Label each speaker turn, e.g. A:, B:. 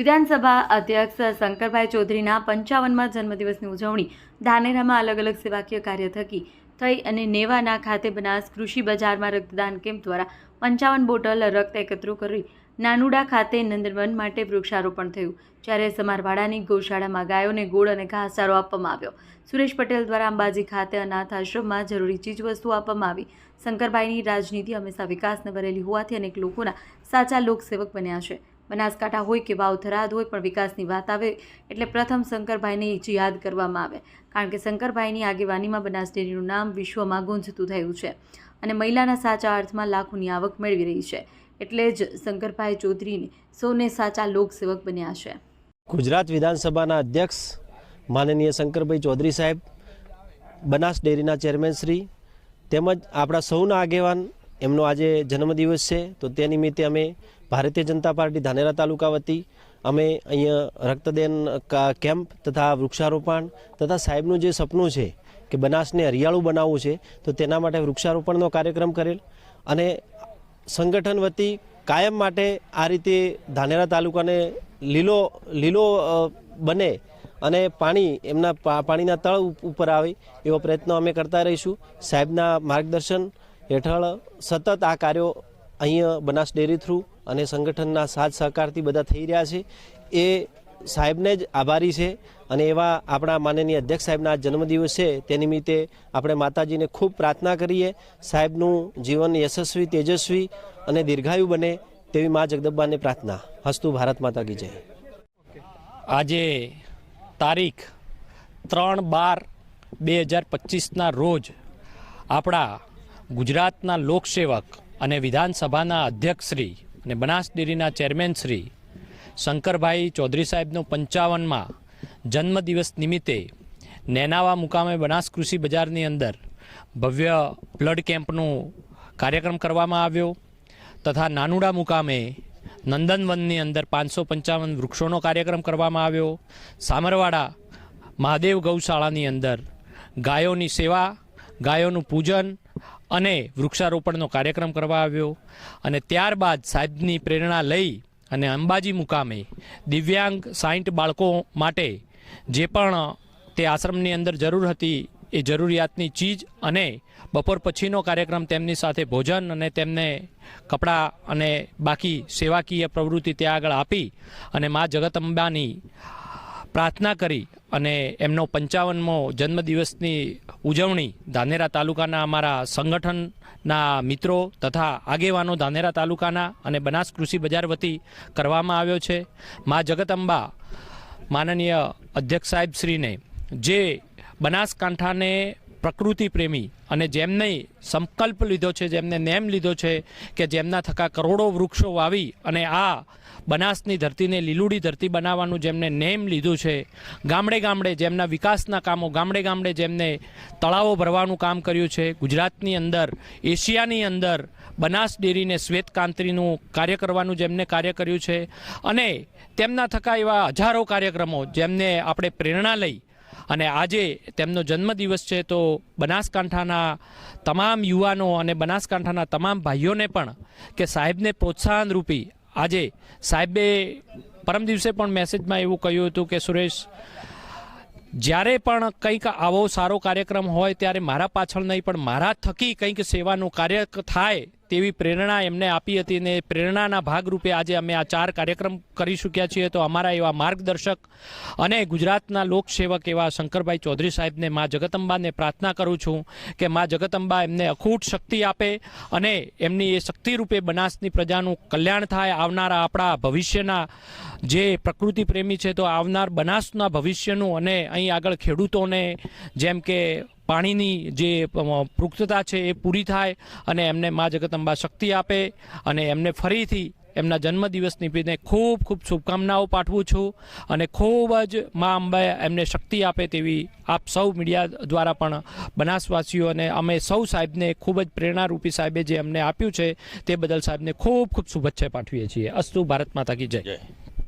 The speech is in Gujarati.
A: વિધાનસભા અધ્યક્ષ શંકરભાઈ ચૌધરીના પંચાવનમાં જન્મદિવસની ઉજવણી ધાનેરામાં અલગ અલગ સેવાકીય કાર્ય થકી થઈ અને નેવાના ખાતે બનાસ કૃષિ બજારમાં રક્તદાન કેમ્પ દ્વારા પંચાવન બોટલ રક્ત એકત્ર કરી નાનુડા ખાતે નંદનવન માટે વૃક્ષારોપણ થયું. જ્યારે સમારવાડાની ગૌશાળામાં ગાયોને ગોળ અને ઘાસચારો આપવામાં આવ્યો. સુરેશ પટેલ દ્વારા અંબાજી ખાતે અનાથ આશ્રમમાં જરૂરી ચીજવસ્તુઓ આપવામાં આવી. શંકરભાઈની રાજનીતિ હંમેશા વિકાસને ભરેલી હોવાથી અનેક લોકોના સાચા લોકસેવક બન્યા છે. બનાસકાંઠા હોય કે વાવ થરાદ હોય પણ વિકાસની વાત આવે એટલે પ્રથમ શંકરભાઈને જ યાદ કરવામાં આવે. કારણ કે શંકરભાઈની આગેવાનીમાં બનાસ ડેરીનું નામ વિશ્વમાં ગુંજતું થયું છે અને મહિલાના સાચા અર્થમાં લાખોની આવક મેળવી રહી છે. એટલે જ શંકરભાઈ ચૌધરીને સૌને સાચા લોકસેવક બન્યા છે.
B: ગુજરાત વિધાનસભાના અધ્યક્ષ માનનીય શંકરભાઈ ચૌધરી સાહેબ બનાસ ડેરીના ચેરમેન શ્રી તેમજ આપણા સૌના આગેવાન, એમનો આજે જન્મદિવસ છે, તો તે નિમિત્તે અમે ભારતીય જનતા પાર્ટી ધાનેરા તાલુકા વતી અમે અહીંયા રક્તદાન કેમ્પ તથા વૃક્ષારોપણ તથા સાહેબનું જે સપનું છે કે બનાસને હરિયાળું બનાવવું છે, તો તેના માટે વૃક્ષારોપણનો કાર્યક્રમ કરેલ અને સંગઠન વતી કાયમ માટે આ રીતે ધાનેરા તાલુકાને લીલો લીલો બને અને પાણી, એમના પાણીના તળ ઉપર આવે એવો પ્રયત્ન અમે કરતા રહીશું. સાહેબના માર્ગદર્શન હેઠળ સતત આ કાર્યો અહીંયા બનાસ ડેરી થ્રુ અને સંગઠનના સાથ સહકારથી બધા થઈ રહ્યા છે. એ સાહેબને જ આભારી છે અને એવા આપણા માનનીય અધ્યક્ષ સાહેબના જન્મદિવસ છે તે નિમિત્તે આપણે માતાજીને ખૂબ પ્રાર્થના કરીએ. સાહેબનું જીવન યશસ્વી, તેજસ્વી અને દીર્ઘાયુ બને તેવી મા જગદંબાને પ્રાર્થના. હસ્તુ ભારત માતા કી જય.
C: આજે તારીખ ત્રણ બાર બે હજાર પચીસના રોજ આપણા ગુજરાતના લોકસેવક અને વિધાનસભાના અધ્યક્ષશ્રી અને બનાસ ડેરીના ચેરમેનશ્રી શંકરભાઈ ચૌધરી સાહેબનો પંચાવનમાં જન્મદિવસ નિમિત્તે નેનાવા મુકામે બનાસ કૃષિ બજારની અંદર ભવ્ય બ્લડ કેમ્પનો કાર્યક્રમ કરવામાં આવ્યો તથા નાનુડા મુકામે નંદનવનની અંદર પાંચસો પંચાવન વૃક્ષોનો કાર્યક્રમ કરવામાં આવ્યો. સામરવાડા મહાદેવ ગૌશાળાની અંદર ગાયોની સેવા, ગાયોનું પૂજન અને વૃક્ષારોપણનો કાર્યક્રમ કરવા આવ્યો. અને ત્યારબાદ સાહેબની પ્રેરણા લઈ અને અંબાજી મુકામે દિવ્યાંગ સાઈઠ બાળકો માટે જે પણ તે આશ્રમની અંદર જરૂર હતી એ જરૂરિયાતની ચીજ અને બપોર પછીનો કાર્યક્રમ તેમની સાથે ભોજન અને તેમને કપડાં અને બાકી સેવાકીય પ્રવૃત્તિ ત્યાં આગળ આપી અને મા જગતંબાની પ્રાર્થના કરી અને એમનો પંચાવનમો જન્મદિવસની ઉજવણી ધાનેરા તાલુકાના અમારા સંગઠનના મિત્રો તથા આગેવાનો ધાનેરા તાલુકાના અને બનાસ કૃષિ બજાર વતી કરવામાં આવ્યો છે. મા જગતંબા માનનીય અધ્યક્ષ સાહેબ શ્રીને જે બનાસકાંઠાને પ્રકૃતિ પ્રેમી અને જેમને સંકલ્પ લીધો છે, જેમને નેમ લીધો છે કે જેમના થકા કરોડો વૃક્ષો વાવી અને આ બનાસની ધરતીને લીલુડી ધરતી બનાવવાનું જેમને નેમ લીધું છે, ગામડે ગામડે જેમના વિકાસના કામો, ગામડે ગામડે જેમને તળાવો ભરવાનું કામ કર્યું છે, ગુજરાતની અંદર, એશિયાની અંદર બનાસ ડેરીને શ્વેતકાંતરીનું કાર્ય કરવાનું જેમને કાર્ય કર્યું છે અને તેમના થકા એવા હજારો કાર્યક્રમો જેમને આપણે પ્રેરણા લઈ અને આજે તેમનો જન્મદિવસ છે, તો બનાસકાંઠાના તમામ યુવાનો અને બનાસકાંઠાના તમામ ભાઈઓને પણ કે સાહેબને પ્રોત્સાહન રૂપી આજે સાહેબે પરમ દિવસે પણ મેસેજમાં એવું કહ્યું હતું કે, સુરેશ, જ્યારે પણ કંઈક આવો સારો કાર્યક્રમ હોય, ત્યારે મારા પાછળ નહીં, પણ મારા થકી કંઈક સેવાનું કાર્ય થાય તેવી પ્રેરણા એમને આપી હતી અને પ્રેરણાના ભાગરૂપે આજે અમે આ ચાર કાર્યક્રમ કરી ચૂક્યા છીએ. તો અમારા એવા માર્ગદર્શક અને ગુજરાતના લોકસેવક એવા શંકરભાઈ ચૌધરી સાહેબને મા જગતંબાને પ્રાર્થના કરું છું કે મા જગતંબા એમને અખૂટ શક્તિ આપે અને એમની એ શક્તિ રૂપે બનાસની પ્રજાનું કલ્યાણ થાય. આવનારા આપણા ભવિષ્યના જે પ્રકૃતિ પ્રેમી છે તો આવનાર બનાસના ભવિષ્યનું અને અહીં આગળ ખેડૂતોને જેમ કે પાણીની જે પૃક્તતા છે એ પૂરી થાય અને એમને મા જગતંબા શક્તિ આપે અને એમને ફરીથી એમના જન્મદિવસ નિમિત્તે ખૂબ ખૂબ શુભકામનાઓ પાઠવું છું અને ખૂબ જ મા અંબાએ એમને શક્તિ આપે તેવી આપ સૌ મીડિયા દ્વારા પણ બનાસવાસીઓ અને અમે સૌ સાહેબને ખૂબ જ પ્રેરણારૂપી સાહેબે જે અમને આપ્યું છે તે બદલ સાહેબને ખૂબ ખૂબ શુભેચ્છા પાઠવીએ છીએ. અસ્તુ ભારત માતા કી જય.